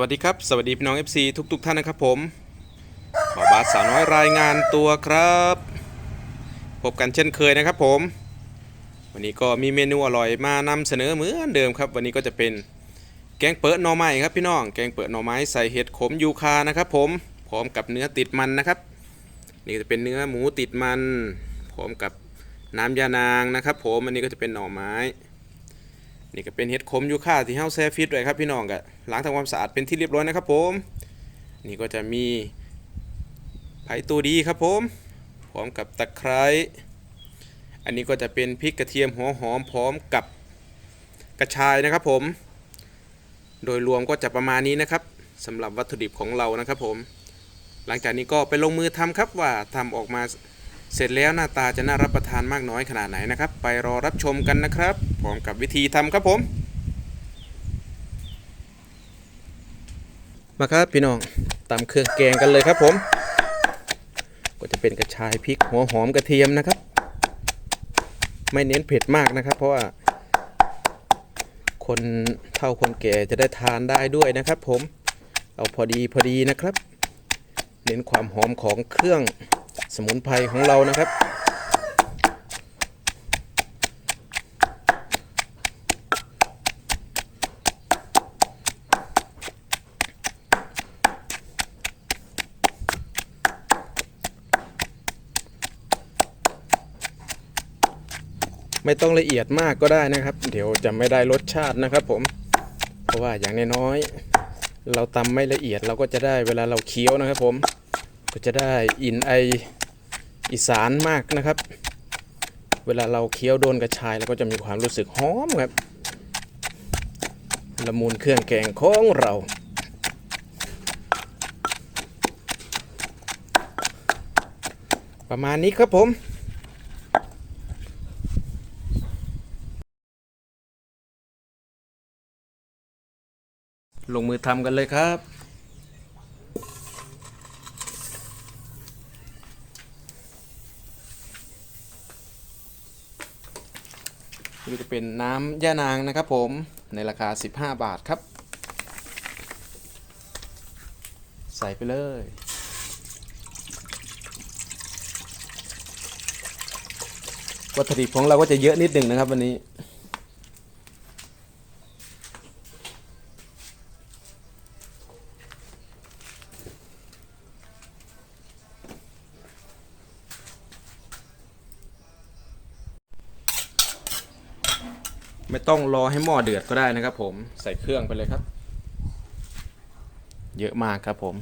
สวัสดีครับ สวัสดีพี่น้อง FC ทุกๆทท่านนะครับผมบอบาสสาวน้อยรายงานตัวครับ พบกันเช่นเคยนะครับผม วันนี้ก็มีเมนูอร่อยมานำเสนอเหมือนเดิมครับ วันนี้ก็จะเป็นแกงเปิดหน่อไม้ครับพี่น้อง แกงเปิดหน่อไม้ใส่เห็ดขมยูคานะครับผม พร้อมกับเนื้อติดมันนะครับ นี่จะเป็นเนื้อหมูติดมัน พร้อมกับน้ำยานางนะครับ ผม อันนี้ก็จะเป็นหน่อไม้ นี่ก็เป็นเห็ดขมยูค่าที่เฮาแซ่ฟิตไว้ครับพี่น้องก็ล้างทำความสะอาดเป็นที่เรียบร้อยนะครับผม นี่ก็จะมีไผ่ตัวดีครับผมพร้อมกับตะไคร้อันนี้ก็จะเป็นพริกกระเทียมหัวหอมพร้อมกับกระชายนะครับผม โดยรวมก็จะประมาณนี้นะครับสำหรับวัตถุดิบของเรานะครับผม หลังจากนี้ก็ไปลงมือทำครับว่าทำออกมา เสร็จแล้วหน้าตาจะน่ารับประทานมากน้อยขนาดไหนนะครับ ไปรอรับชมกันนะครับพร้อมกับวิธีทำครับผม มาครับพี่น้องตำเครื่องแกงกันเลยครับผม ก็จะเป็นกระชายพริกหัวหอมกระเทียมนะครับ ไม่เน้นเผ็ดมากนะครับ เพราะว่า คนเฒ่าคนแก่จะได้ทานได้ด้วยนะครับ ผม เอาพอดีพอดีนะครับ เน้นความหอมของเครื่อง สมุนไพรของเรานะครับ ไม่ต้องละเอียดมากก็ได้นะครับ เดี๋ยวจะไม่ได้รสชาตินะครับผม เพราะว่าอย่างน้อยๆเราตำไม่ละเอียดเราก็จะได้เวลาเราเคี้ยวนะครับผม ก็จะได้อินไออีสานมากนะครับ เวลาเราเคี้ยวโดนกระชายเราก็จะมีความรู้สึกหอมครับละมุนเครื่องแกงของเราประมาณนี้ครับผม ลงมือทำกันเลยครับ นี่จะเป็นน้ำย่านางนะครับผมในราคา 15 บาทครับ ใส่ไปเลย วัตถุดิบของเราก็จะเยอะนิดหนึ่งนะครับวันนี้ ไม่ต้องรอให้หม้อเดือดก็ได้นะครับผมใส่เครื่องไปเลยครับ เยอะมากครับผม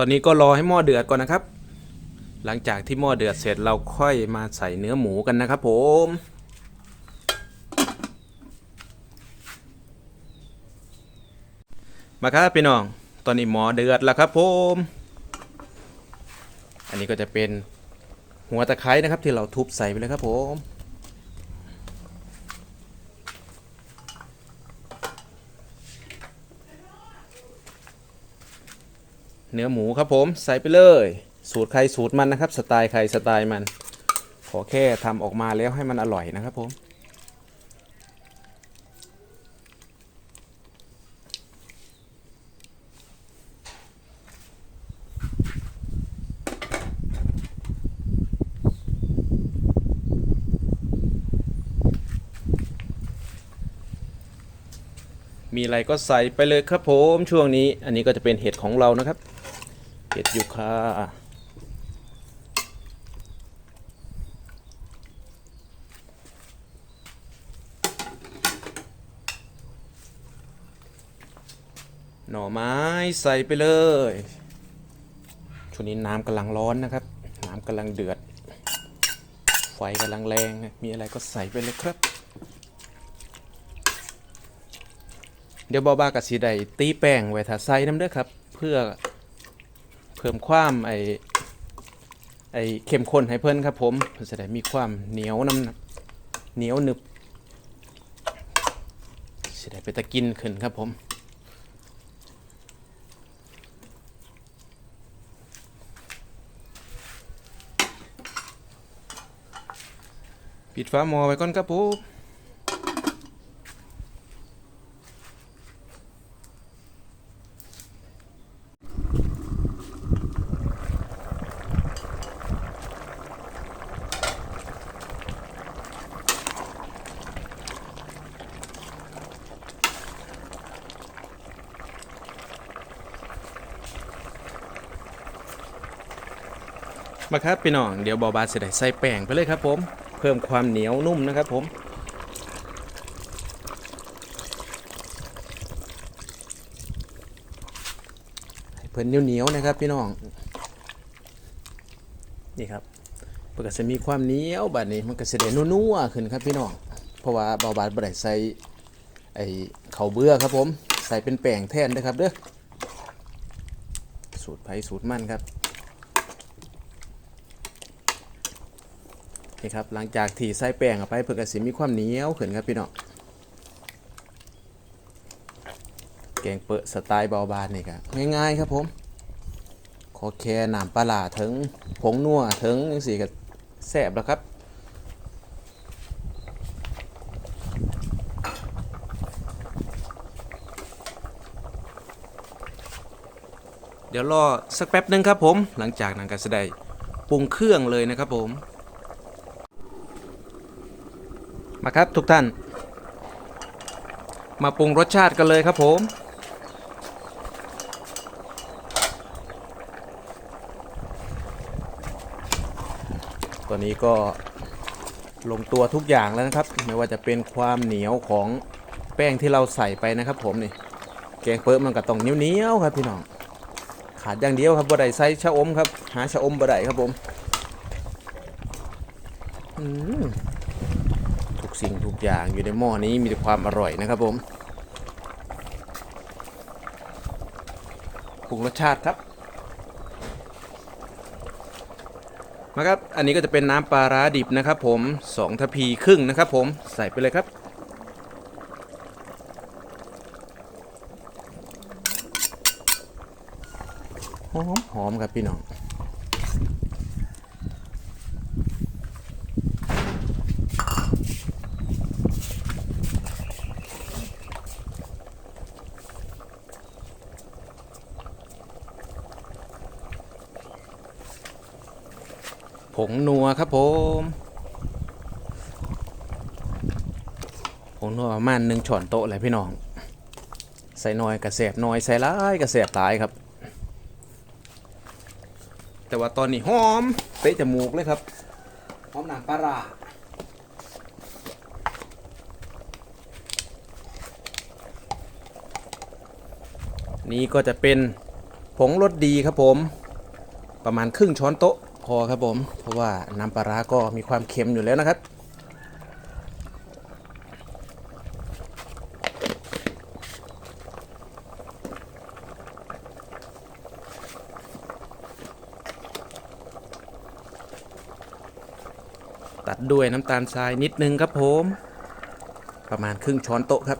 อนนี้ก็รอให้หม้อเดือดก่อนนะครับ หลังจากที่หม้อเดือดเสร็จเราค่อยมาใส่เนื้อหมูกันนะครับ ผมมาครับพี่น้อง ตอนนี้หม้อเดือดแล้วครับผม อันนี้ก็จะเป็นหัวตะไคร้นะครับ ที่เราทุบใส่ไปเลยครับผม เนื้อหมูครับผมใส่ไปเลย สูตรใครสูตรมันนะครับ สไตล์ใครสไตล์มัน ขอแค่ทำออกมาแล้วให้มันอร่อยนะครับผม มีอะไรก็ใส่ไปเลยครับผมช่วงนี้ อันนี้ก็จะเป็นเห็ดของเรานะครับ เห็ดยูคาหน่อไม้ใส่ไปเลย ช่วงนี้น้ำกำลังร้อนนะครับ น้ำกำลังเดือด ไฟกำลังแรง มีอะไรก็ใส่ไปเลยครับ เดี๋ยวบอบากับสีใดตีแป้งไว้ถ้าใส่น้ำเด้อครับ เพื่อเพิ่มความไอไอเข้มข้นให้เพิ่นครับผมเพื่อจะได้มีความเหนียวน้ำเหนียวหนึบจะได้ไปตะกินขึ้นครับผมปิดฝาหม้อไว้ก่อนครับผม มาครับพี่น้องเดี๋ยวบอบาจะได้ใส่แป้งไปเลยครับผม เพิ่มความเหนียวนุ่มนะครับผมเพิ่นเหนียวๆนะครับพี่น้องนี่ครับเพื่อจะมีความเหนียวแบบนี้มันก็จะได้นัวๆขึ้นครับพี่น้องเพราะว่าเบาบาดบได้ใส่ไอ้ข้าวเบื่อครับผม ใส่เป็นแป้งแทนนะครับเด้อสูตรไผ่สูตรมันครับ นี่ครับหลังจากที่ใส่แป้งเข้าไปเพื่อกสิมีความเหนียวขึ้นครับพี่น้องแกงเปิดสไตล์เบาบานนี่ครับง่ายๆครับผมขอแค่น้ำปลาร้าถึงผงนัวถึงยังสี่ก็แซ่บแล้วครับเดี๋ยวรอสักแป๊บนึงครับผม หลังจากนั้นก็จะได้ปรุงเครื่องเลยนะครับผม มาครับทุกท่าน มาปรุงรสชาติกันเลยครับผม ตอนนี้ก็ลงตัวทุกอย่างแล้วนะครับ ไม่ว่าจะเป็นความเหนียวของแป้งที่เราใส่ไปนะครับ ผมนี่แกงเปิดมันก็ต้องเหนียวๆครับพี่น้องขาดอย่างเดียวครับบ่ได้ใส่ชะอมครับ หาชะอมบ่ได้ครับผม อืม สิ่งทุกอย่างอยู่ในหม้อนี้มีแต่ความอร่อยนะครับผมปรุงรสชาติครับมาครับ อันนี้ก็จะเป็นน้ำปลาร้าดิบนะครับผม2ทัพพีครึ่งนะครับผมใส่ไปเลยครับ หอมหอมครับพี่น้อง งนัวครับผมผงนัวประมาณหนึ่งช้อนโต๊ะเลยพี่น้อง ใส่น้อยกระเสบน้อยใส่ร้ายกระเสบตายครับ แต่ว่าตอนนี้หอมเตะจมูกเลยครับหอมหนังปลาร้านี่ก็จะเป็นผงรสดีครับผม ประมาณครึ่งช้อนโต๊ะ พอครับผม เพราะว่าน้ำปลาร้าก็มีความเค็มอยู่แล้วนะครับ ตัดด้วยน้ำตาลทรายนิดนึงครับผม ประมาณครึ่งช้อนโต๊ะครับ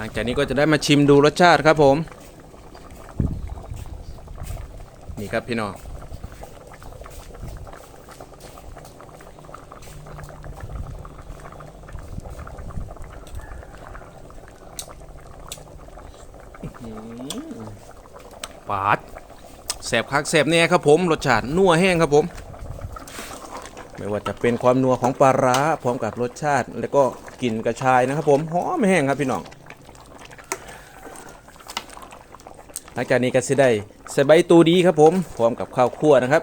หลังจากนี้ก็จะได้มาชิมดูรสชาติครับผม นี่ครับพี่น้องปาดแสบคักแสบเนี่ยครับผมรสชาตินัวแห้งครับผม ไม่ว่าจะเป็นความนัวของปลาร้าพร้อมกับรสชาติ แล้วก็กลิ่นกระชายนะครับผมหอมแห้งครับพี่น้อง ลังจากนี้ก็สิได้ใส่ใบตูดีครับผมพร้อมกับข้าวคั่วนะครับ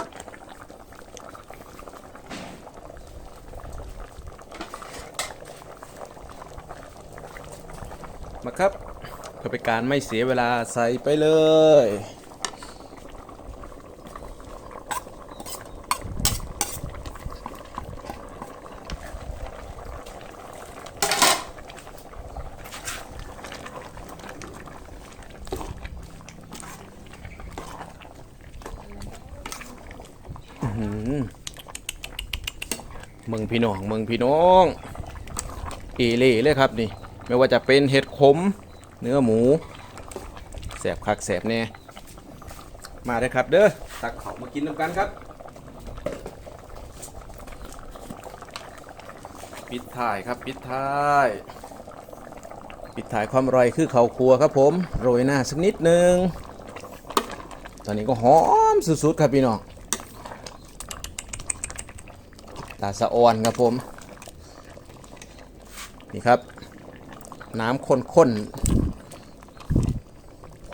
มาครับเพื่อเป็นการไม่เสียเวลาใส่ไปเลย มืองพี่น้องมืองพี่น้องเอเล่เลยครับนี่ ไม่ว่าจะเป็นเห็ดขม เนื้อหมูแสบคักแสบแน่มาเลยครับเด้อตักเขามากินน้ำกันครับปิดท้ายครับปิดท้ายปิดท้ายความอร่อยคือเขาครัวครับผมโรยหน้าสักนิดนึงตอนนี้ก็หอมสุดๆครับพี่น้อง ตาสะออนครับผม นี่ครับ น้ำข้นๆ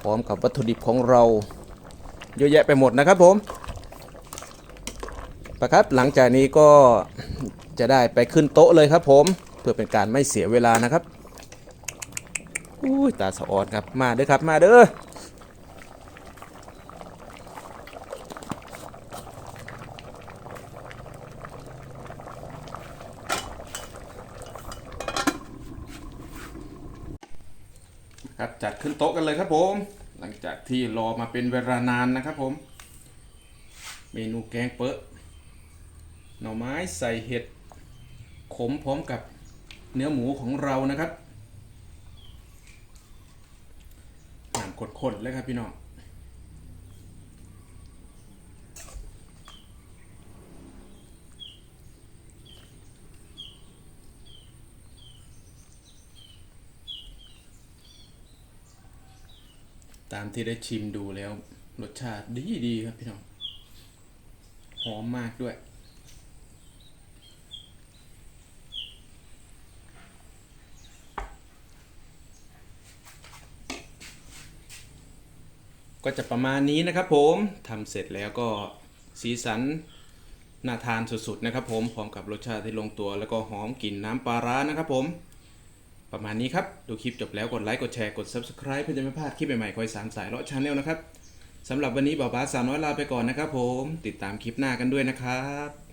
พร้อมกับวัตถุดิบของเราเยอะแยะไปหมดนะครับผมปะครับหลังจากนี้ก็จะได้ไปขึ้นโต๊ะเลยครับผม เพื่อเป็นการไม่เสียเวลานะครับอุ้ยตาสะออนครับมาเด้อครับมาเด้อ ครับจัดขึ้นโต๊ะกันเลยครับผม หลังจากที่รอมาเป็นเวลานานนะครับผม เมนูแกงเปอะหน่อไม้ใส่เห็ดขมพร้อมกับเนื้อหมูของเรานะครับน้ำข้นๆเลยครับพี่น้อง ตามที่ได้ชิมดูแล้ว รสชาติดีดีครับพี่น้องหอมมากด้วย ก็จะประมาณนี้นะครับผมทำเสร็จแล้วก็สีสันน่าทานสุดๆนะครับผมพร้อมกับรสชาติที่ลงตัวแล้วก็หอมกลิ่นน้ำปลาร้านะครับผม ประมาณนี้ครับ ดูคลิปจบแล้วกดไลค์กดแชร์กด Subscribe เพื่อจะไม่พลาดคลิปใหม่ๆคอยสารสายเลาะชาแนลนะครับสำหรับวันนี้บ่าวบาสสาวน้อยลาไปก่อนนะครับผมติดตามคลิปหน้ากันด้วยนะครับ